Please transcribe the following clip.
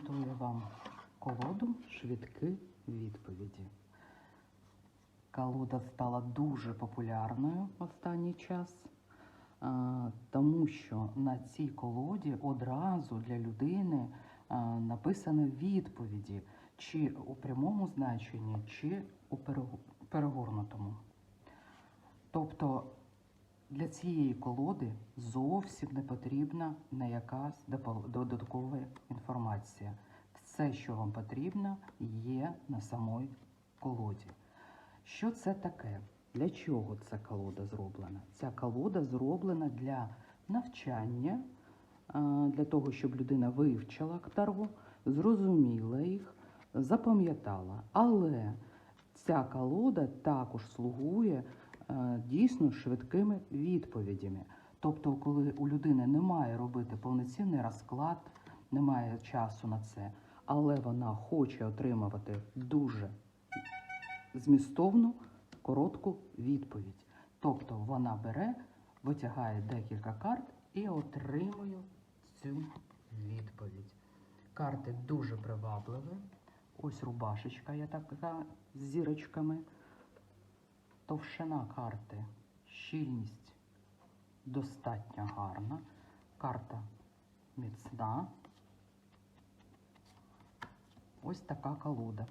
презентую вам колоду швидкі відповіді. Колода стала дуже популярною в останній час, тому що на цій колоді одразу для людини написані відповіді, чи у прямому значенні, чи у перегорнутому. Тобто для цієї колоди зовсім не потрібна якась додаткова інформація. Все, що вам потрібно, є на самій колоді. Що це таке? Для чого ця колода зроблена? Ця колода зроблена для навчання, для того, щоб людина вивчила таро, зрозуміла їх, запам'ятала. Але ця колода також слугує дійсно швидкими відповідями. Тобто, коли у людини немає робити повноцінний розклад, немає часу на це, але вона хоче отримувати дуже змістовну коротку відповідь. Тобто вона бере, витягає декілька карт і отримує цю відповідь. Карти дуже привабливі. Ось рубашечка є така з зірочками. Товщина карти, щільність достатньо гарна. Карта міцна. Ось така колода.